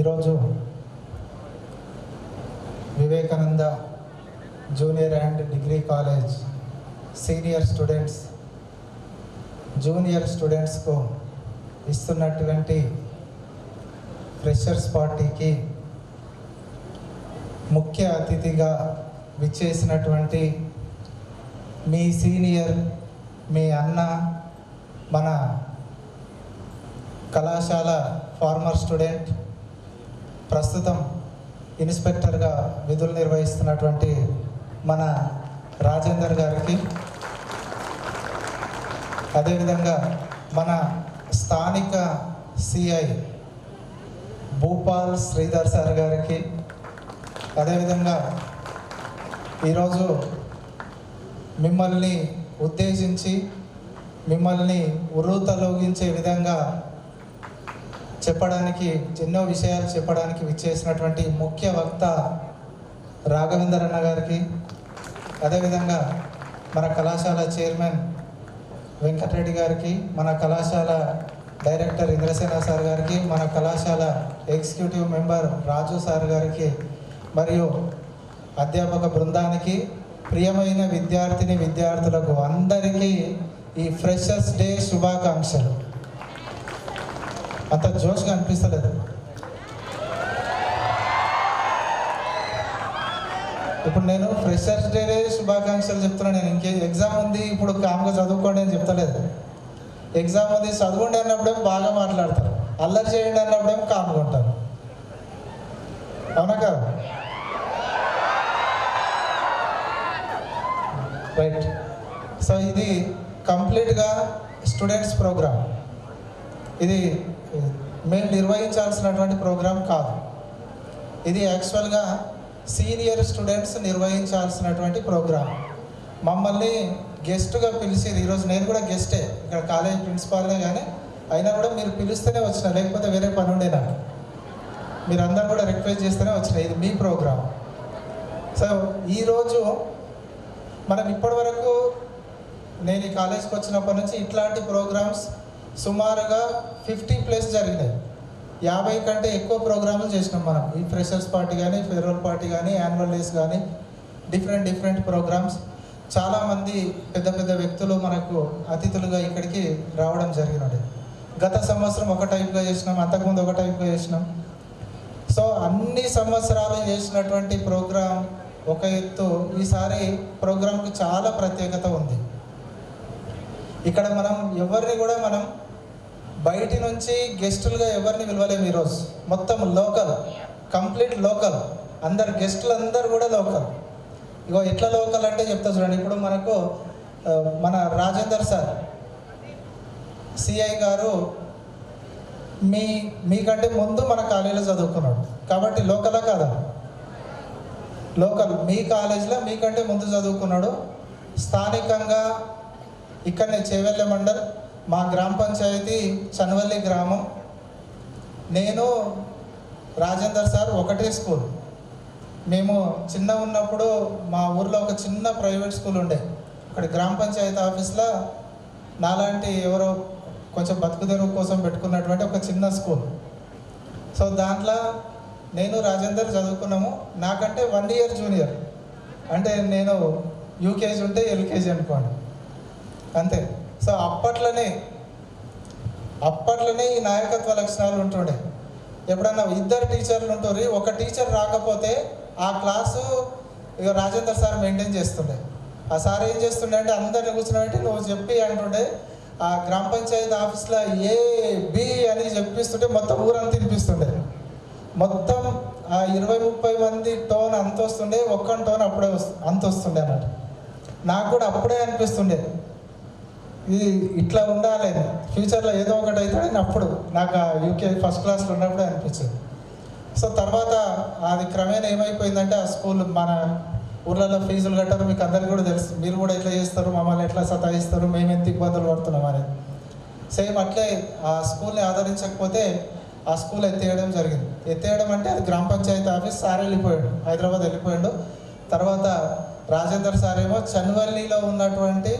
ఈరోజు Vivekananda junior and degree college senior students junior స్టూడెంట్స్కు ఇస్తున్నటువంటి freshers పార్టీకి ముఖ్య అతిథిగా విచ్చేసినటువంటి మీ సీనియర్ మీ అన్న మన కళాశాల ఫార్మర్ స్టూడెంట్ ప్రస్తుతం ఇన్స్పెక్టర్గా విధులు నిర్వహిస్తున్నటువంటి మన రాజేందర్ గారికి అదేవిధంగా మన స్థానిక సిఐ భూపాల్ శ్రీధర్ సార్ గారికి అదేవిధంగా ఈరోజు మిమ్మల్ని ఉద్దేశించి మిమ్మల్ని ఉర్రూతలోగించే విధంగా చెప్పడానికి ఎన్నో విషయాలు చెప్పడానికి విచ్చేసినటువంటి ముఖ్య వక్త రాఘవేందర్ అన్న గారికి అదేవిధంగా మన కళాశాల చైర్మన్ వెంకటరెడ్డి గారికి మన కళాశాల డైరెక్టర్ ఇంద్రసేన సార్ గారికి మన కళాశాల ఎగ్జిక్యూటివ్ మెంబర్ రాజు సార్ గారికి మరియు అధ్యాపక బృందానికి ప్రియమైన విద్యార్థిని విద్యార్థులకు అందరికీ ఈ ఫ్రెషర్స్ డే శుభాకాంక్షలు. అంత జోష్గా అనిపిస్తలేదు. ఇప్పుడు నేను ఫ్రెషర్స్ డే శుభాకాంక్షలు చెప్తున్నాను నేను ఇంకే ఎగ్జామ్ ఉంది ఇప్పుడు కామ్గా చదువుకోండి అని చెప్తలేదు. ఎగ్జామ్ ఉంది చదువుకోండి అన్నప్పుడేమో బాగా మాట్లాడతారు. అల్లరి చేయండి అన్నప్పుడేమో కామ్గా ఉంటారు. అవునా కాదు? రైట్ సో ఇది కంప్లీట్గా స్టూడెంట్స్ ప్రోగ్రామ్ ఇది మేము నిర్వహించాల్సినటువంటి ప్రోగ్రాం కాదు. ఇది యాక్చువల్గా సీనియర్ స్టూడెంట్స్ నిర్వహించాల్సినటువంటి ప్రోగ్రాం. మమ్మల్ని గెస్ట్గా పిలిచి ఈరోజు నేను కూడా గెస్టే ఇక్కడ కాలేజ్ ప్రిన్సిపాల్నే కానీ అయినా కూడా మీరు పిలిస్తేనే వచ్చిన లేకపోతే వేరే పని ఉండే నాకు మీరందరూ కూడా రిక్వెస్ట్ చేస్తేనే వచ్చిన ఇది మీ ప్రోగ్రామ్ సో ఈరోజు మనం ఇప్పటివరకు నేను ఈ కాలేజ్కి వచ్చినప్పటి నుంచి ఇట్లాంటి ప్రోగ్రామ్స్ సుమారుగా ఫిఫ్టీ ప్లస్ జరిగినాయి. యాభై కంటే ఎక్కువ ప్రోగ్రాములు చేసినాం మనం. ఈ ఫ్రెషర్స్ పార్టీ కానీ ఫెడరల్ పార్టీ కానీ యాన్యువల్ డేస్ కానీ డిఫరెంట్ డిఫరెంట్ ప్రోగ్రామ్స్. చాలామంది పెద్ద పెద్ద వ్యక్తులు మనకు అతిథులుగా ఇక్కడికి రావడం జరిగినది. గత సంవత్సరం ఒక టైప్గా చేసినాం అంతకుముందు ఒక టైప్గా చేసినాం. సో అన్ని సంవత్సరాలు చేసినటువంటి ప్రోగ్రాం ఒక ఎత్తు. ఈసారి ప్రోగ్రాంకి చాలా ప్రత్యేకత ఉంది. ఇక్కడ మనం ఎవరిని కూడా మనం బయటి నుంచి గెస్టులుగా ఎవరిని పిలవలేము ఈరోజు. మొత్తం లోకల్ కంప్లీట్ లోకల్. అందరు గెస్టులు అందరు కూడా లోకల్. ఇగో ఎట్లా లోకల్ అంటే చెప్తా చూడండి. ఇప్పుడు మనకు మన రాజేందర్ సార్ సిఐ గారు మీ మీకంటే ముందు మన కాలేజీలో చదువుకున్నాడు. కాబట్టి లోకలా కాదా? లోకల్. మీ కాలేజీలో మీకంటే ముందు చదువుకున్నాడు. స్థానికంగా ఇక్కడనే చేవెళ్ళ మండల్ మా గ్రామ పంచాయతీ చనవల్లి గ్రామం. నేను రాజేందర్ సార్ ఒకటే స్కూల్. మేము చిన్న ఉన్నప్పుడు మా ఊర్లో ఒక చిన్న ప్రైవేట్ స్కూల్ ఉండే. అక్కడ గ్రామ పంచాయతీ ఆఫీస్లో నాలాంటి ఎవరో కొంచెం బతుకుదెరువు కోసం పెట్టుకున్నటువంటి ఒక చిన్న స్కూల్. సో దాంట్లో నేను రాజేందర్ చదువుకున్నాము. నాకంటే వన్ ఇయర్ జూనియర్. అంటే నేను యూకేజీ ఉంటే ఎల్కేజీ అనుకోండి. అంతే. సో అప్పట్లోనే అప్పట్లోనే ఈ నాయకత్వ లక్షణాలు ఉంటుండే. ఎప్పుడన్నా ఇద్దరు టీచర్లు ఉంటారు ఒక టీచర్ రాకపోతే ఆ క్లాసు ఇక రాజేందర్ సార్ మెయింటైన్ చేస్తుండే. ఆ సార్ ఏం చేస్తుండే అంటే అందరిని కూర్చున్నట్టు నువ్వు చెప్పి అంటుండే ఆ గ్రామ పంచాయతీ ఆఫీస్లో ఏ బి అని చెప్పిస్తుంటే మొత్తం ఊరంతా తినిపిస్తుండే మొత్తం ఆ ఇరవై ముప్పై మంది టోన్ అంత వస్తుండే ఒక్క టోన్ అప్పుడే వస్తు అంత వస్తుండే అన్నట్టు. నాకు కూడా అప్పుడే అనిపిస్తుండే. ఇది ఇట్లా ఉండాలి ఫ్యూచర్లో ఏదో ఒకటి అవుతాడని అప్పుడు నాకు ఆ యూకే ఫస్ట్ క్లాస్లో ఉన్నప్పుడే అనిపించింది. సో తర్వాత అది క్రమేణా ఏమైపోయిందంటే ఆ స్కూల్ మన ఊర్లలో ఫీజులు కట్టారు మీకు అందరికీ కూడా తెలుసు. మీరు కూడా ఎట్లా చేస్తారు మమ్మల్ని ఎట్లా సతాయిస్తారు మేము ఎంత ఇబ్బందులు పడుతున్నాం అనేది సేమ్ అట్లే ఆ స్కూల్ని ఆదరించకపోతే ఆ స్కూల్ ఎత్తేయడం జరిగింది. ఎత్తేయడం అంటే అది గ్రామ పంచాయతీ ఆఫీస్ సార్ వెళ్ళిపోయాడు. హైదరాబాద్ వెళ్ళిపోయాడు. తర్వాత రాజేందర్ సార్ ఏమో చన్వల్లిలో ఉన్నటువంటి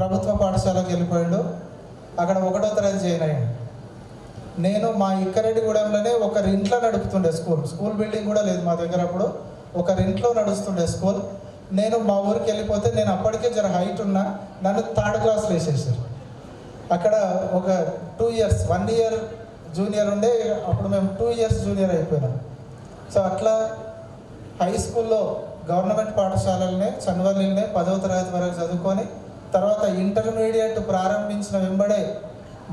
ప్రభుత్వ పాఠశాలకు వెళ్ళిపోయాడు. అక్కడ ఒకటో తరగతి జాయిన్ అయ్యాడు. నేను మా ఇక్కరెడ్డిగూడెంలోనే ఒకరింట్లో నడుపుతుండే స్కూల్. స్కూల్ బిల్డింగ్ కూడా లేదు మా దగ్గర అప్పుడు. ఒకరింట్లో నడుస్తుండే స్కూల్. నేను మా ఊరికి వెళ్ళిపోతే నేను అప్పటికే జర హైట్ ఉన్నా నన్ను థర్డ్ క్లాస్ వేసేసారు. అక్కడ ఒక two years one year junior ఉండే అప్పుడు మేము టూ ఇయర్స్ జూనియర్ అయిపోయినాం. సో అట్లా హై స్కూల్లో గవర్నమెంట్ పాఠశాలలనే చన్నవల్లినే పదవ తరగతి వరకు చదువుకొని తర్వాత ఇంటర్మీడియట్ ప్రారంభించిన వెంబడే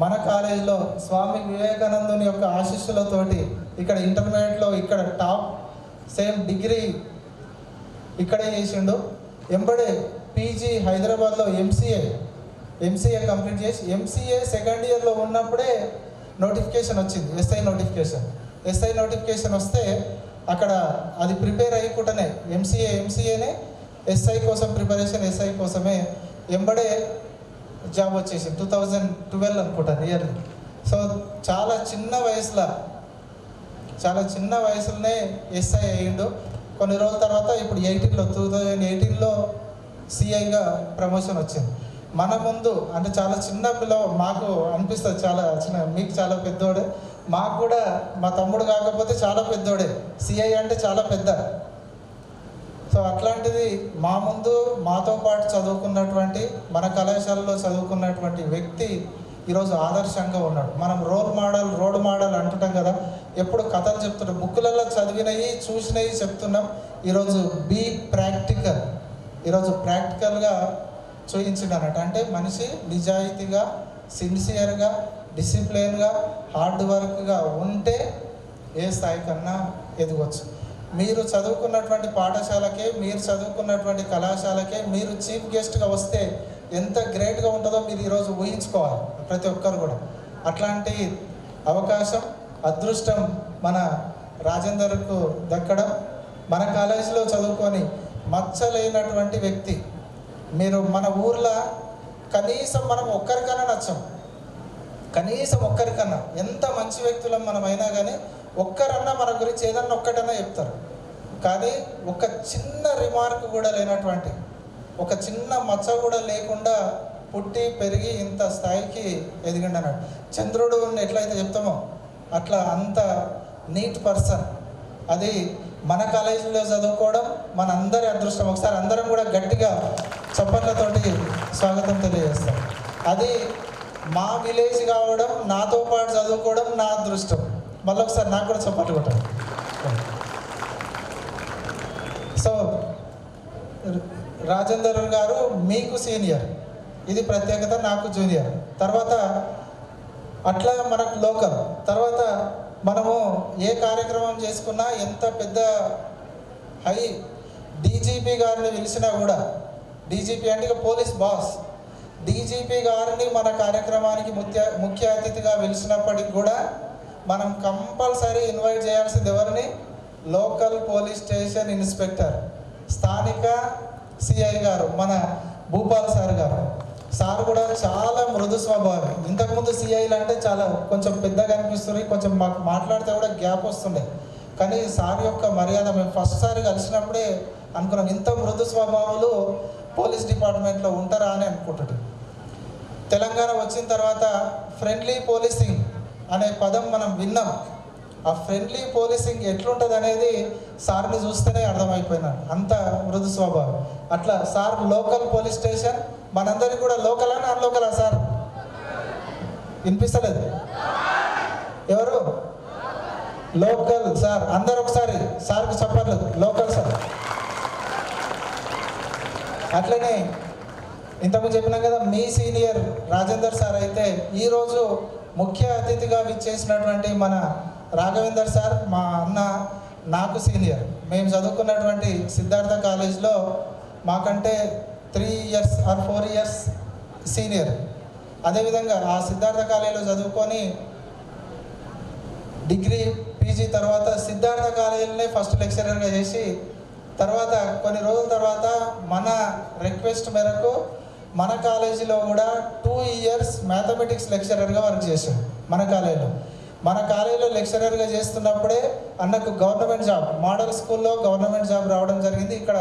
మన కాలేజీలో స్వామి వివేకానందుని యొక్క ఆశీస్సులతోటి ఇక్కడ ఇంటర్మీడియట్లో ఇక్కడ టాప్ సేమ్ డిగ్రీ ఇక్కడే చేసిండు. ఎంబడే పీజీ హైదరాబాద్లో ఎంసీఏ ఎంసీఏ కంప్లీట్ చేసి ఎంసీఏ సెకండ్ ఇయర్లో ఉన్నప్పుడే నోటిఫికేషన్ వచ్చింది ఎస్ఐ నోటిఫికేషన్. ఎస్ఐ నోటిఫికేషన్ వస్తే అక్కడ అది ప్రిపేర్ అయ్యకుండానే ఎంసీఏ ఎంసీఏనే ఎస్ఐ కోసం ప్రిపరేషన్ ఎస్ఐ కోసమే ఎంబడే జాబ్ వచ్చేసి టూ థౌజండ్ ట్వెల్వ్ అనుకుంటాను ఇయర్లీ సో చాలా చిన్న వయసులో చాలా చిన్న వయసులోనే ఎస్ఐ అయ్యిండు. కొన్ని రోజుల తర్వాత ఇప్పుడు ఎయిటీన్లో టూ థౌజండ్ ఎయిటీన్లో సిఐగా ప్రమోషన్ వచ్చింది. మన ముందు అంటే చాలా చిన్న పిల్ల మాకు అనిపిస్తుంది చాలా చిన్న మీకు చాలా పెద్దోడే. మాకు కూడా మా తమ్ముడు కాకపోతే చాలా పెద్దోడే. సిఐ అంటే చాలా పెద్ద. సో అట్లాంటిది మా ముందు మాతో పాటు చదువుకున్నటువంటి మన కళాశాలలో చదువుకున్నటువంటి వ్యక్తి ఈరోజు ఆదర్శంగా ఉన్నాడు. మనం రోల్ మోడల్ రోడ్ మోడల్ అంటుంటాం కదా ఎప్పుడు కథలు చెప్తున్నాం బుక్కులలో చదివినవి చూసినవి చెప్తున్నాం. ఈరోజు బీ ప్రాక్టికల్. ఈరోజు ప్రాక్టికల్గా చూపించిండు అన్నట్టు అంటే మనిషి నిజాయితీగా సిన్సియర్గా డిసిప్లిన్గా హార్డ్ వర్క్గా ఉంటే ఏ స్థాయికన్నా ఎదగవచ్చు మీరు చదువుకున్నటువంటి పాఠశాలకే మీరు చదువుకున్నటువంటి కళాశాలకే మీరు చీఫ్ గెస్ట్గా వస్తే ఎంత గ్రేట్గా ఉంటుందో మీరు ఈరోజు ఊహించుకోవాలి ప్రతి ఒక్కరు కూడా. అట్లాంటి అవకాశం అదృష్టం మన రాజేందర్కు దక్కడం మన కాలేజీలో చదువుకొని మచ్చలేనటువంటి వ్యక్తి. మీరు మన ఊర్లో కనీసం మనం ఒక్కరికన్నా నచ్చం. కనీసం ఒక్కరికన్నా. ఎంత మంచి వ్యక్తులం మనం అయినా కానీ ఒక్కరన్నా మన గురించి ఏదన్నా ఒక్కటన్నా చెప్తారు. కానీ ఒక చిన్న రిమార్క్ కూడా లేనటువంటి ఒక చిన్న మచ్చ కూడా లేకుండా పుట్టి పెరిగి ఇంత స్థాయికి ఎదిగిండు అన్నాడు చంద్రుడు ఎట్లయితే చెప్తామో అట్లా అంత నీట్ పర్సన్ అది మన కాలేజీలో చదువుకోవడం మన అందరి అదృష్టం. ఒకసారి అందరం కూడా గట్టిగా చప్పట్లతోటి స్వాగతం తెలియజేస్తాం. అది మా విలేజ్ కావడం నాతో పాటు చదువుకోవడం నా అదృష్టం. మళ్ళీ ఒకసారి నాకు కూడా చప్పట్లు కొట్టాలి సో రాజేందర్ గారు మీకు సీనియర్. ఇది ప్రత్యేకత నాకు జూనియర్. తర్వాత అట్లా మనకు లోకల్. తర్వాత మనము ఏ కార్యక్రమం చేసుకున్నా ఎంత పెద్ద హై డీజీపీ గారిని పిలిచినా కూడా డీజీపీ అంటే ఇక పోలీస్ బాస్. డీజీపీ గారిని మన కార్యక్రమానికి ముఖ్య ముఖ్య అతిథిగా పిలిచినప్పటికి కూడా మనం కంపల్సరీ ఇన్వైట్ చేయాల్సింది ఎవరిని? లోకల్ పోలీస్ స్టేషన్ ఇన్స్పెక్టర్ స్థానిక సిఐ గారు మన భూపాల్ సార్ గారు. సార్ కూడా చాలా మృదు స్వభావం. ఇంతకుముందు సిఐలు అంటే చాలా కొంచెం పెద్దగా అనిపిస్తుంది కొంచెం మాకు మాట్లాడితే కూడా గ్యాప్ వస్తుండే కానీ సార్ యొక్క మర్యాద మేము ఫస్ట్ సారి కలిసినప్పుడే అనుకున్నాం ఇంత మృదు స్వభావాలు పోలీస్ డిపార్ట్మెంట్లో ఉంటారా అని అనుకుంటుంటాం తెలంగాణ వచ్చిన తర్వాత ఫ్రెండ్లీ పోలీసింగ్. అనే పదం మనం విన్నాం. ఆ ఫ్రెండ్లీ పోలీసింగ్ ఎట్లుంటుంది అనేది సార్ని చూస్తేనే అర్థమైపోయినాడు అంత మృదు స్వభావం. అట్లా సార్ లోకల్ పోలీస్ స్టేషన్ మనందరికీ కూడా లోకలా నాన్ లోకలా సార్? వినిపిస్తలేదు. ఎవరు? Local sir. అందరు ఒకసారి సార్కి చెప్పర్లు లోకల్ సార్. అట్లనే ఇంతకు చెప్పినాం కదా మీ సీనియర్ రాజేందర్ సార్ అయితే ఈరోజు ముఖ్య అతిథిగా విచ్చేసినటువంటి మన రాఘవేందర్ సార్ మా అన్న నాకు సీనియర్. మేము చదువుకున్నటువంటి సిద్ధార్థ కాలేజ్లో మాకంటే three years or four years senior. అదేవిధంగా ఆ సిద్ధార్థ కాలేజీలో చదువుకొని డిగ్రీ పీజీ తర్వాత సిద్ధార్థ కాలేజీలోనే ఫస్ట్ లెక్చరర్గా చేసి తర్వాత కొన్ని రోజుల తర్వాత మన రిక్వెస్ట్ మేరకు మన కాలేజీలో కూడా టూ ఇయర్స్ మ్యాథమెటిక్స్ లెక్చరర్గా వర్క్ చేశాడు మన కాలేజీలో. మన కాలేజీలో లెక్చరర్గా చేస్తున్నప్పుడే అన్నకు గవర్నమెంట్ జాబ్ మోడల్ స్కూల్లో గవర్నమెంట్ జాబ్ రావడం జరిగింది. ఇక్కడ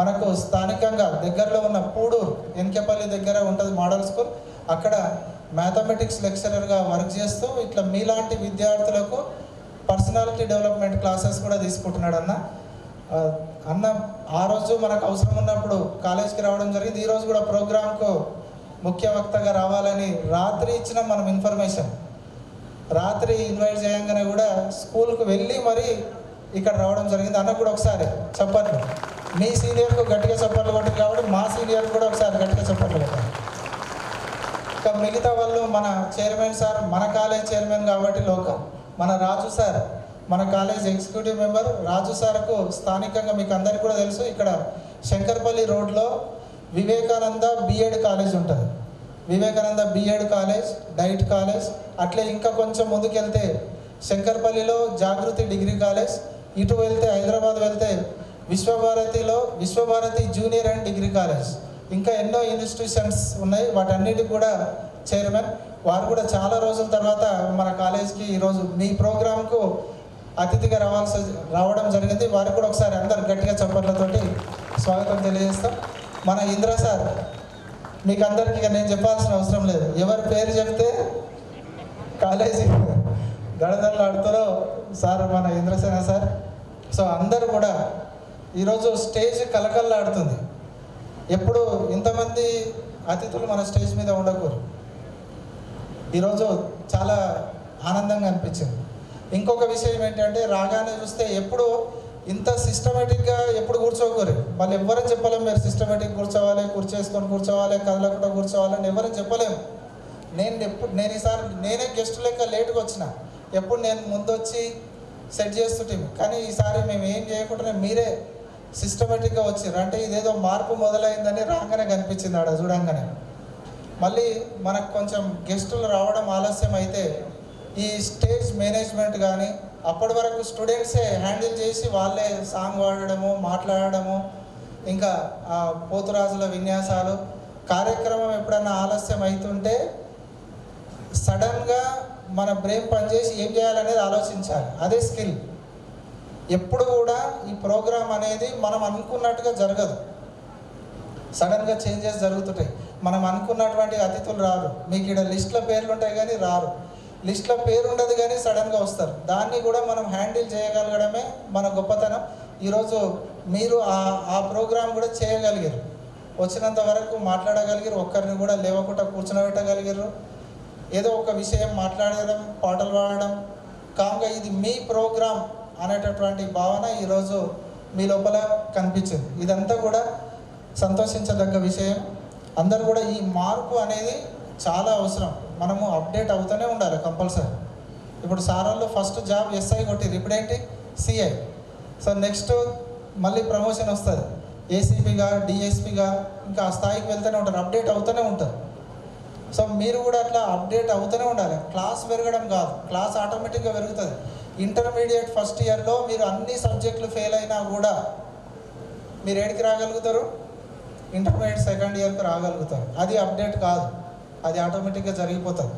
మనకు స్థానికంగా దగ్గరలో ఉన్న పూడూరు ఎన్కెపల్లి దగ్గర ఉంటుంది మోడల్ స్కూల్. అక్కడ మ్యాథమెటిక్స్ లెక్చరర్గా వర్క్ చేస్తూ ఇట్లా మీలాంటి విద్యార్థులకు పర్సనాలిటీ డెవలప్మెంట్ క్లాసెస్ కూడా తీసుకుంటున్నాడు అన్న. అన్న ఆ రోజు మనకు అవసరం ఉన్నప్పుడు కాలేజ్కి రావడం జరిగింది. ఈ రోజు కూడా ప్రోగ్రాంకు ముఖ్య వక్తగా రావాలని రాత్రి ఇచ్చిన మనం ఇన్ఫర్మేషన్. రాత్రి ఇన్వైట్ చేయంగానే కూడా స్కూల్కి వెళ్ళి మరి ఇక్కడ రావడం జరిగింది. అన్న కూడా ఒకసారి చెప్పండి మీ సీనియర్కు గట్టిగా చెప్పట్లు కొట్టారు కాబట్టి మా సీనియర్ కూడా ఒకసారి గట్టిగా చెప్పట్లు కొట్టారు ఇంకా మిగతా వాళ్ళు మన చైర్మన్ సార్ మన కాలేజ్ చైర్మన్ కాబట్టి లోకల్ మన రాజు సార్ మన కాలేజ్ ఎగ్జిక్యూటివ్ మెంబర్ రాజు సార్కు స్థానికంగా మీకు అందరికీ కూడా తెలుసు ఇక్కడ శంకర్పల్లి రోడ్లో వివేకానంద బిఎడ్ కాలేజ్ ఉంటుంది. Vivekananda BEd college DIET college అట్లే ఇంకా కొంచెం ముందుకెళ్తే శంకర్పల్లిలో జాగృతి డిగ్రీ కాలేజ్ ఇటు వెళ్తే హైదరాబాద్ వెళ్తే విశ్వభారతిలో Vishwabharati junior and degree college. ఇంకా ఎన్నో ఇన్స్టిట్యూషన్స్ ఉన్నాయి వాటన్నిటికి కూడా చైర్మన్. వారు కూడా చాలా రోజుల తర్వాత మన కాలేజ్కి ఈరోజు మీ ప్రోగ్రాంకు అతిథిగా రావాల్సి రావడం జరిగింది. వారికి కూడా ఒకసారి అందరు గట్టిగా చప్పట్లతోటి స్వాగతం తెలియజేస్తాం. మన ఇంద్ర సార్ మీకు అందరికీ ఇక నేను చెప్పాల్సిన అవసరం లేదు. ఎవరి పేరు చెప్తే కాలేజీ గడదలు ఆడుతారో సార్ మన ఇంద్రసేన సార్. సో అందరూ కూడా ఈరోజు స్టేజ్ కలకల్లాడుతుంది ఎప్పుడు ఇంతమంది అతిథులు మన స్టేజ్ మీద ఉండకూరు ఈరోజు చాలా ఆనందంగా అనిపించింది. ఇంకొక విషయం ఏంటంటే రాగానే చూస్తే ఎప్పుడు ఇంత సిస్టమేటిక్గా ఎప్పుడు కూర్చోకూరు. వాళ్ళు ఎవరని చెప్పలేము మీరు సిస్టమేటిక్ కూర్చోవాలి కూర్చేసుకొని కూర్చోవాలి కదలకుండా కూర్చోవాలని అని ఎవరని చెప్పలేము నేను ఎప్పుడు నేను ఈసారి నేనే గెస్ట్ లెక్క లేట్గా వచ్చిన. ఎప్పుడు నేను ముందొచ్చి సెట్ చేస్తుంటే కానీ ఈసారి మేము ఏం చేయకుండా మీరే సిస్టమేటిక్గా వచ్చారు అంటే ఇదేదో మార్పు మొదలైందని రాగానే కనిపించింది ఆడ చూడంగానే. మళ్ళీ మనకు కొంచెం గెస్టులు రావడం ఆలస్యం అయితే ఈ స్టేజ్ మేనేజ్మెంట్ కానీ అప్పటి వరకు స్టూడెంట్సే హ్యాండిల్ చేసి వాళ్ళే సాంగ్ పాడడము మాట్లాడడము ఇంకా ఆ పోతురాజుల విన్యాసాలు కార్యక్రమం ఎప్పుడన్నా ఆలస్యం అవుతుంటే సడన్గా మన బ్రెయిన్ పనిచేసి ఏం చేయాలనేది ఆలోచించాలి. అదే స్కిల్. ఎప్పుడు కూడా ఈ ప్రోగ్రాం అనేది మనం అనుకున్నట్టుగా జరగదు. సడన్గా చేంజెస్ జరుగుతుంటాయి. మనం అనుకున్నటువంటి అతిథులు రారు. మీకు ఇక్కడ లిస్ట్లో పేర్లు ఉంటాయి కానీ రారు. లిస్ట్లో పేరు ఉండదు కానీ సడన్గా వస్తారు. దాన్ని కూడా మనం హ్యాండిల్ చేయగలగడమే మన గొప్పతనం. ఈరోజు మీరు ఆ ఆ ప్రోగ్రాం కూడా చేయగలిగారు. వచ్చినంత వరకు మాట్లాడగలిగారు. ఒక్కరిని కూడా లేవకుండా కూర్చోబెట్టగలిగారు. ఏదో ఒక విషయం మాట్లాడడం పాటలు పాడడం కాగా ఇది మీ ప్రోగ్రామ్ అనేటటువంటి భావన ఈరోజు మీ లోపల కనిపించింది. ఇదంతా కూడా సంతోషించదగ్గ విషయం. అందరు కూడా ఈ మార్పు అనేది చాలా అవసరం. మనము అప్డేట్ అవుతూనే ఉండాలి కంపల్సరీ ఇప్పుడు సారాల్లో ఫస్ట్ జాబ్ ఎస్ఐ కొట్టిరు ఇప్పుడేంటి? సిఐ సో నెక్స్ట్ మళ్ళీ ప్రమోషన్ వస్తుంది. ఏసీపీగా డిఎస్పీగా ఇంకా ఆ స్థాయికి వెళ్తూనే ఉంటారు. అప్డేట్ అవుతూనే ఉంటారు. సో మీరు కూడా అట్లా అప్డేట్ అవుతూనే ఉండాలి. క్లాస్ పెరగడం కాదు. క్లాస్ ఆటోమేటిక్గా పెరుగుతుంది. ఇంటర్మీడియట్ ఫస్ట్ ఇయర్లో మీరు అన్ని సబ్జెక్టులు ఫెయిల్ అయినా కూడా మీరు ఏడికి రాగలుగుతారు? ఇంటర్మీడియట్ సెకండ్ ఇయర్కి రాగలుగుతారు. అది అప్డేట్ కాదు. అది ఆటోమేటిక్గా జరిగిపోతుంది.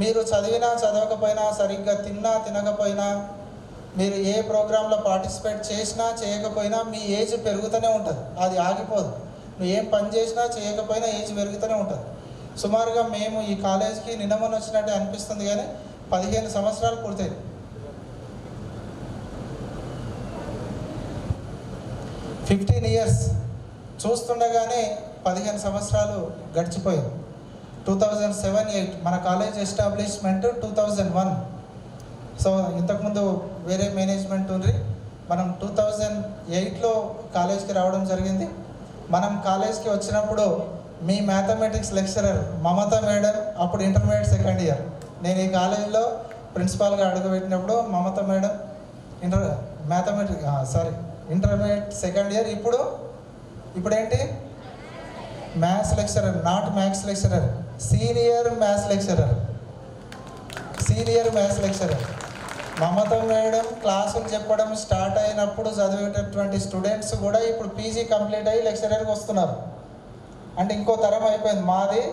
మీరు చదివినా చదవకపోయినా సరిగ్గా తిన్నా తినకపోయినా మీరు ఏ ప్రోగ్రాంలో పార్టిసిపేట్ చేసినా చేయకపోయినా మీ ఏజ్ పెరుగుతూనే ఉంటుంది. అది ఆగిపోదు. నువ్వు ఏం పని చేసినా చేయకపోయినా ఏజ్ పెరుగుతూనే ఉంటుంది. సుమారుగా మేము ఈ కాలేజ్కి నిన్నమని వచ్చినట్టు అనిపిస్తుంది కానీ పదిహేను సంవత్సరాలు పూర్తయింది. ఫిఫ్టీన్ ఇయర్స్ చూస్తుండగానే పదిహేను సంవత్సరాలు గడిచిపోయాయి. టూ థౌజండ్ సెవెన్ ఎయిట్ మన college establishment two thousand one so ఇంతకుముందు వేరే మేనేజ్మెంట్ ఉంది మనం టూ థౌజండ్ ఎయిట్లో కాలేజ్కి రావడం జరిగింది. మనం కాలేజ్కి వచ్చినప్పుడు మీ మ్యాథమెటిక్స్ లెక్చరర్ మమత మేడం అప్పుడు ఇంటర్మీడియట్ సెకండ్ ఇయర్ నేను ఈ కాలేజీలో ప్రిన్సిపాల్గా అడుగుపెట్టినప్పుడు Mamata madam inter mathematic sorry intermediate second year ఇప్పుడు ఇప్పుడు ఏంటి maths lecturer not maths lecturer senior maths lecturer. Senior maths lecturer. Mamata madam క్లాసులు చెప్పడం స్టార్ట్ అయినప్పుడు చదివేటటువంటి స్టూడెంట్స్ కూడా ఇప్పుడు పీజీ కంప్లీట్ అయ్యి లెక్చరర్కి వస్తున్నారు. అంటే ఇంకో తరం అయిపోయింది. మాది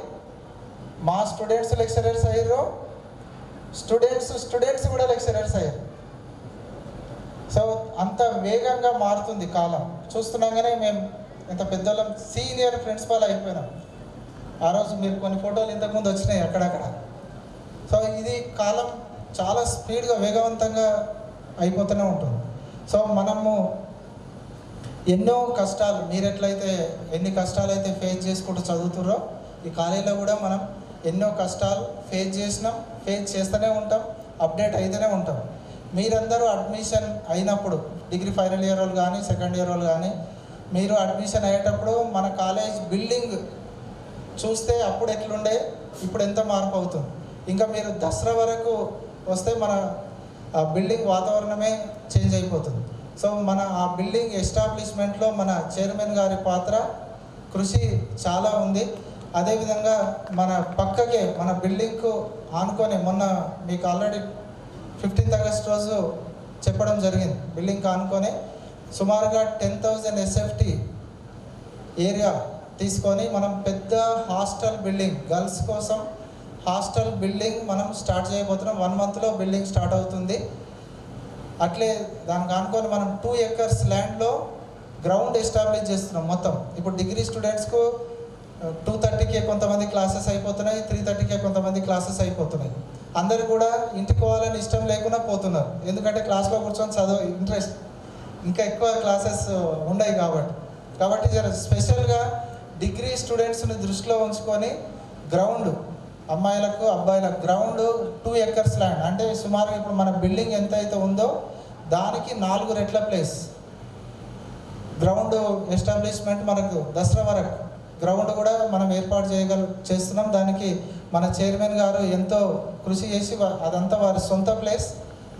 మా స్టూడెంట్స్ లెక్చరర్స్ అయ్యారు. స్టూడెంట్స్ స్టూడెంట్స్ కూడా లెక్చరర్స్ అయ్యారు. సో అంత వేగంగా మారుతుంది కాలం. చూస్తున్నాగానే మేము ఇంత పెద్దోళ్ళం సీనియర్ ప్రిన్సిపాల్ అయిపోయినాం. ఆ రోజు మీరు కొన్ని ఫోటోలు ఇంతకుముందు వచ్చినాయి అక్కడక్కడ. సో ఇది కాలం చాలా స్పీడ్గా వేగవంతంగా అయిపోతూనే ఉంటుంది. సో మనము ఎన్నో కష్టాలు మీరు ఎట్లయితే ఎన్ని కష్టాలు అయితే ఫేస్ చేసుకుంటూ చదువుతుర్రో ఈ కాలేజీలో కూడా మనం ఎన్నో కష్టాలు ఫేస్ చేసినాం ఫేస్ చేస్తూనే ఉంటాం అప్డేట్ అయితేనే ఉంటాం. మీరందరూ అడ్మిషన్ అయినప్పుడు డిగ్రీ ఫైనల్ ఇయర్ వాళ్ళు కానీ సెకండ్ ఇయర్ వాళ్ళు కానీ మీరు అడ్మిషన్ అయ్యేటప్పుడు మన కాలేజ్ బిల్డింగ్ చూస్తే అప్పుడు ఎట్లుండే? ఇప్పుడు ఎంత మార్పు అవుతుంది? ఇంకా మీరు దసరా వరకు వస్తే మన ఆ బిల్డింగ్ వాతావరణమే చేంజ్ అయిపోతుంది. సో మన ఆ బిల్డింగ్ ఎస్టాబ్లిష్మెంట్లో మన చైర్మన్ గారి పాత్ర కృషి చాలా ఉంది. అదేవిధంగా మన పక్కకే మన బిల్డింగ్కు ఆనుకొని మొన్న మీకు ఆల్రెడీ ఫిఫ్టీన్త్ ఆగస్ట్ రోజు చెప్పడం జరిగింది. బిల్డింగ్ ఆనుకొని సుమారుగా టెన్ థౌజండ్ ఎస్ఎఫ్టీ ఏరియా తీసుకొని మనం పెద్ద హాస్టల్ బిల్డింగ్ గర్ల్స్ కోసం హాస్టల్ బిల్డింగ్ మనం స్టార్ట్ చేయబోతున్నాం. వన్ మంత్లో బిల్డింగ్ స్టార్ట్ అవుతుంది. అట్లే దానికి అనుకొని మనం టూ ఎకర్స్ ల్యాండ్లో గ్రౌండ్ ఎస్టాబ్లిష్ చేస్తున్నాం మొత్తం. ఇప్పుడు డిగ్రీ స్టూడెంట్స్కు టూ థర్టీకే కొంతమంది క్లాసెస్ అయిపోతున్నాయి త్రీ థర్టీకే కొంతమంది క్లాసెస్ అయిపోతున్నాయి. అందరు కూడా ఇంటికి పోవాలని ఇష్టం లేకుండా పోతున్నారు. ఎందుకంటే క్లాస్లో కూర్చొని చదువు ఇంట్రెస్ట్ ఇంకా ఎక్కువ క్లాసెస్ uh, ఉండవు కాబట్టి. కాబట్టి జర స్పెషల్గా డిగ్రీ స్టూడెంట్స్ని దృష్టిలో ఉంచుకొని గ్రౌండ్ అమ్మాయిలకు అబ్బాయిలకు గ్రౌండ్ టూ ఎకర్స్ ల్యాండ్. అంటే సుమారు ఇప్పుడు మన బిల్డింగ్ ఎంత అయితే ఉందో దానికి నాలుగు రెట్ల ప్లేస్. గ్రౌండ్ ఎస్టాబ్లిష్మెంట్ మనకు దసరా వరకు. గ్రౌండ్ కూడా మనం ఏర్పాటు చేయగల చేస్తున్నాం. దానికి మన చైర్మన్ గారు ఎంతో కృషి చేసి అదంతా వారి సొంత ప్లేస్.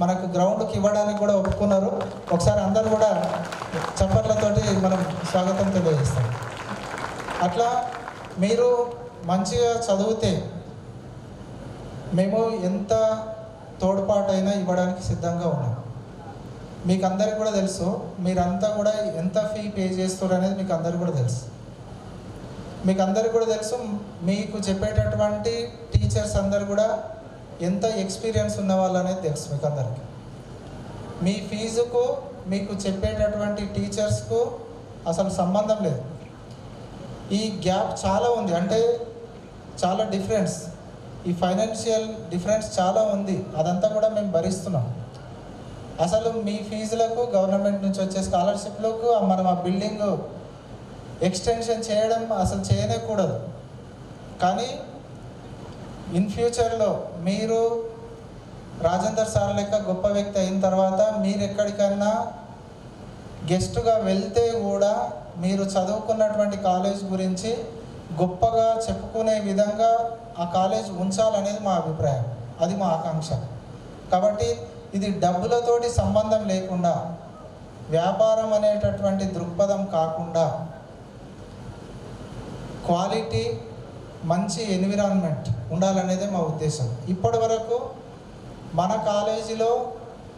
మనకు గ్రౌండ్కి ఇవ్వడానికి కూడా ఒప్పుకున్నారు. ఒకసారి అందరూ కూడా చప్పట్లతోటి మనం స్వాగతం తెలియజేస్తాం. అట్లా మీరు మంచిగా చదివితే మేము ఎంత తోడ్పాటైనా ఇవ్వడానికి సిద్ధంగా ఉన్నాం. మీకు అందరికి కూడా తెలుసు మీరంతా కూడా ఎంత ఫీ పే చేస్తారు అనేది మీకు అందరికి కూడా తెలుసు. మీకు అందరికి కూడా తెలుసు మీకు చెప్పేటటువంటి టీచర్స్ అందరు కూడా ఎంత ఎక్స్పీరియన్స్ ఉన్న వాళ్ళు అనేది తెలుసు మీకు అందరికి మీ ఫీజుకు మీకు చెప్పేటటువంటి టీచర్స్కు అసలు సంబంధం లేదు. ఈ గ్యాప్ చాలా ఉంది. అంటే చాలా డిఫరెన్స్. ఈ ఫైనాన్షియల్ డిఫరెన్స్ చాలా ఉంది. అదంతా కూడా మేము భరిస్తున్నాం. అసలు మీ ఫీజులకు గవర్నమెంట్ నుంచి వచ్చే స్కాలర్షిప్లకు మనం ఆ బిల్డింగ్ ఎక్స్టెన్షన్ చేయడం అసలు చేయనేకూడదు. కానీ ఇన్ ఫ్యూచర్లో మీరు రాజేందర్ సార్ లెక్క గొప్ప వ్యక్తి అయిన తర్వాత మీరు ఎక్కడికన్నా గెస్ట్గా వెళ్తే కూడా మీరు చదువుకున్నటువంటి కాలేజ్ గురించి గొప్పగా చెప్పుకునే విధంగా ఆ కాలేజ్ ఉంచాలనేది మా అభిప్రాయం. అది మా ఆకాంక్ష. కాబట్టి ఇది డబ్బులతోటి సంబంధం లేకుండా వ్యాపారం అనేటటువంటి దృక్పథం కాకుండా క్వాలిటీ మంచి ఎన్విరాన్మెంట్ ఉండాలనేదే మా ఉద్దేశం. ఇప్పటి వరకు మన కాలేజీలో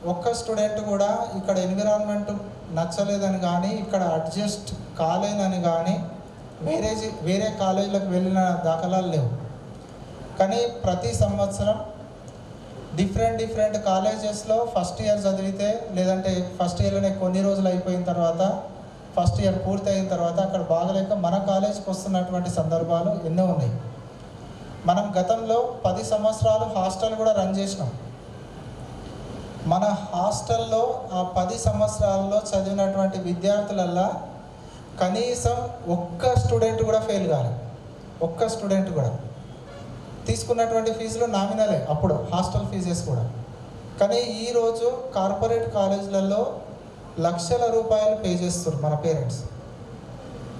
ఒక్క స్టూడెంట్ కూడా ఇక్కడ ఎన్విరాన్మెంట్ నచ్చలేదని కానీ ఇక్కడ అడ్జస్ట్ కాలేనని కానీ వేరే వేరే కాలేజీలకు వెళ్ళిన దాఖలాలు లేవు. కానీ ప్రతి సంవత్సరం డిఫరెంట్ డిఫరెంట్ కాలేజెస్లో ఫస్ట్ ఇయర్ చదివితే లేదంటే ఫస్ట్ ఇయర్లోనే కొన్ని రోజులు అయిపోయిన తర్వాత ఫస్ట్ ఇయర్ పూర్తి అయిన తర్వాత అక్కడ బాగలేక మన కాలేజ్కి వస్తున్నటువంటి సందర్భాలు ఎన్నో ఉన్నాయి. మనం గతంలో పది సంవత్సరాలు హాస్టల్ కూడా రన్ చేసినాం. మన హాస్టల్లో ఆ పది సంవత్సరాల్లో చదివినటువంటి విద్యార్థులల్లా కనీసం ఒక్క స్టూడెంట్ కూడా ఫెయిల్ కాలేదు ఒక్క స్టూడెంట్ కూడా. తీసుకున్నటువంటి ఫీజులు నామినలే అప్పుడు హాస్టల్ ఫీజెస్ కూడా. కానీ ఈరోజు కార్పొరేట్ కాలేజీలలో లక్షల రూపాయలు పే చేస్తారు మన పేరెంట్స్.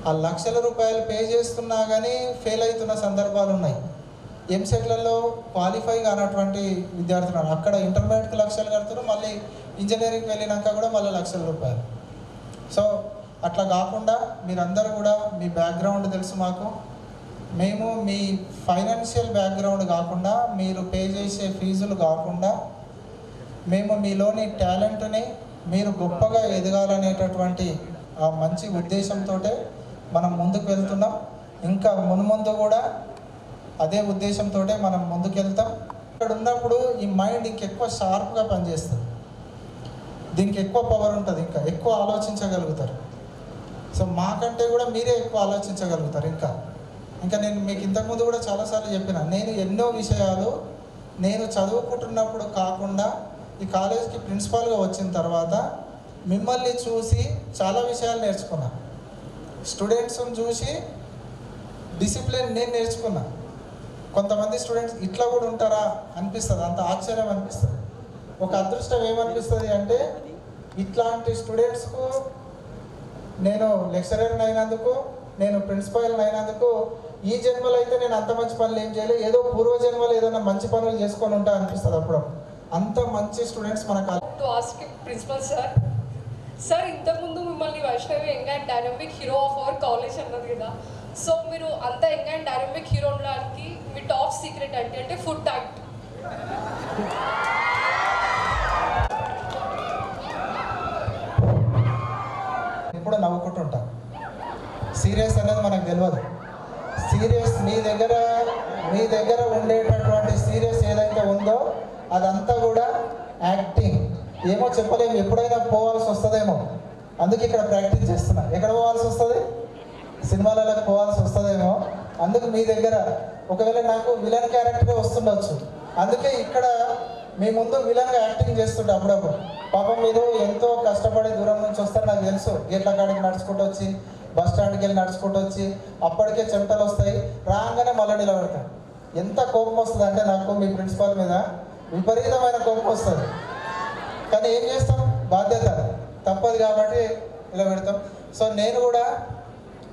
ఆ లక్షల రూపాయలు పే చేస్తున్నా కానీ ఫెయిల్ అవుతున్న సందర్భాలు ఉన్నాయి ఎంసెట్లలో క్వాలిఫై కానటువంటి విద్యార్థులు అక్కడ ఇంటర్మీడియట్కి లక్షలు కడుతున్నారు మళ్ళీ ఇంజనీరింగ్కి వెళ్ళినాక కూడా మళ్ళీ లక్షల రూపాయలు. సో అట్లా కాకుండా మీరందరూ కూడా మీ బ్యాక్గ్రౌండ్ తెలుసు మాకు. మేము మీ ఫైనాన్షియల్ బ్యాక్గ్రౌండ్ కాకుండా మీరు పే చేసే ఫీజులు కాకుండా మేము మీలోని టాలెంట్ని మీరు గొప్పగా ఎదగాలనేటటువంటి ఆ మంచి ఉద్దేశంతో మనం ముందుకు వెళ్తున్నాం. ఇంకా మున్ముందు కూడా అదే ఉద్దేశంతో మనం ముందుకెళ్తాం. ఇక్కడ ఉన్నప్పుడు ఈ మైండ్ ఇంకెక్కువ షార్ప్గా పనిచేస్తుంది. దీనికి ఎక్కువ పవర్ ఉంటుంది ఇంకా ఎక్కువ ఆలోచించగలుగుతారు. సో మాకంటే కూడా మీరే ఎక్కువ ఆలోచించగలుగుతారు ఇంకా. ఇంకా నేను మీకు ఇంతకుముందు కూడా చాలాసార్లు చెప్పిన నేను ఎన్నో విషయాలు నేను చదువుకుంటున్నప్పుడు కాకుండా ఈ కాలేజీకి ప్రిన్సిపాల్గా వచ్చిన తర్వాత మిమ్మల్ని చూసి చాలా విషయాలు నేర్చుకున్నా. స్టూడెంట్స్ని చూసి డిసిప్లిన్ నేను నేర్చుకున్నా. కొంతమంది స్టూడెంట్స్ ఇట్లా కూడా ఉంటారా అనిపిస్తుంది అంత ఆశ్చర్యం అనిపిస్తుంది. ఒక అదృష్టం ఏమనిపిస్తుంది అంటే ఇట్లాంటి స్టూడెంట్స్కు నేను లెక్చరర్ అయినందుకు నేను ప్రిన్సిపల్ అయినందుకు ఈ జన్మలో అయితే నేను అంత మంచి పనులు ఏం చేయలేదు. ఏదో పూర్వ జన్మలో ఏదైనా మంచి పనులు చేసుకొని ఉంటా అనిపిస్తుంది అప్పుడు అంత మంచి స్టూడెంట్స్ మన కాలేజ్ ప్రిన్సిపల్ సార్ సార్ ఇంతకుముందు మిమ్మల్ని Vaishnavi ఎంగా dynamic hero of our college అన్నది కదా. సో మీరు అంత యంగ్ అండ్ డైనమిక్ మీ టాప్ సీక్రెట్ అంటే అంటే ఫుడ్ యాక్ట్. ఎప్పుడు నవ్వుకుంటుంటా. సీరియస్ అనేది మనకు తెలియదు సీరియస్ మీ దగ్గర మీ దగ్గర ఉండేటటువంటి సీరియస్ ఏదైతే ఉందో అదంతా కూడా యాక్టింగ్. ఏమో చెప్పలేము ఎప్పుడైనా పోవాల్సి వస్తుందేమో. అందుకే ఇక్కడ ప్రాక్టీస్ చేస్తున్నా. ఎక్కడ పోవాల్సి వస్తుంది? సినిమాలలోకి పోవాల్సి వస్తుందేమో. అందుకు మీ దగ్గర ఒకవేళ నాకు విలన్ క్యారెక్టరే వస్తుండొచ్చు. అందుకే ఇక్కడ మీ ముందు విలన్గా యాక్టింగ్ చేస్తుంటే అప్పుడప్పుడు. పాపం మీరు ఎంతో కష్టపడి దూరం నుంచి వస్తారు నాకు తెలుసు. గేట్ల కాడికి నడుచుకుంటూ వచ్చి బస్ స్టాండ్కి వెళ్ళి నడుచుకుంటూ వచ్చి అప్పటికే చెమటలు వస్తాయి. రాగానే మళ్ళీ నిలబెడతాం ఎంత కోపం వస్తుంది అంటే నాకు మీ ప్రిన్సిపాల్ మీద విపరీతమైన కోపం వస్తుంది. కానీ ఏం చేస్తాం? బాధ్యత. తప్పదు కాబట్టి ఇలా పెడతాం సో నేను కూడా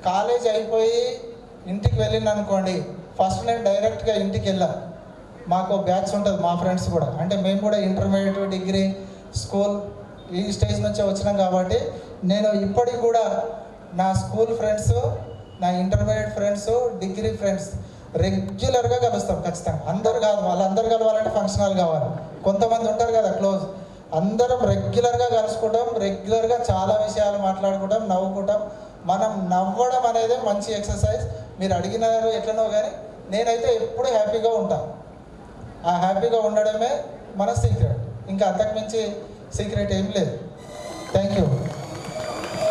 కాలేజ్ అయిపోయి ఇంటికి వెళ్ళింది అనుకోండి ఫస్ట్ నేను డైరెక్ట్గా ఇంటికి వెళ్ళా. మాకు బ్యాచ్ ఉంటుంది మా ఫ్రెండ్స్ కూడా. అంటే మేము కూడా ఇంటర్మీడియట్ డిగ్రీ స్కూల్ ఈ స్టేజ్ నుంచే వచ్చినాం కాబట్టి నేను ఇప్పటికి కూడా నా స్కూల్ ఫ్రెండ్స్ నా ఇంటర్మీడియట్ ఫ్రెండ్స్ డిగ్రీ ఫ్రెండ్స్ రెగ్యులర్గా కలుస్తాం ఖచ్చితంగా. అందరు కాదు వాళ్ళందరూ కలవాలంటే ఫంక్షన్ హాల్ కావాలి. కొంతమంది ఉంటారు కదా క్లోజ్ అందరం రెగ్యులర్గా కలుసుకుంటాం రెగ్యులర్గా చాలా విషయాలు మాట్లాడుకుంటాం నవ్వుకుంటాం. మనం నవ్వడం అనేది మంచి ఎక్సర్సైజ్ మీరు అడిగినారు ఎట్లనో కానీ నేనైతే ఎప్పుడు హ్యాపీగా ఉంటాను ఆ హ్యాపీగా ఉండడమే మన సీక్రెట్ ఇంకా అంతకుమించి సీక్రెట్ ఏం లేదు. Thank you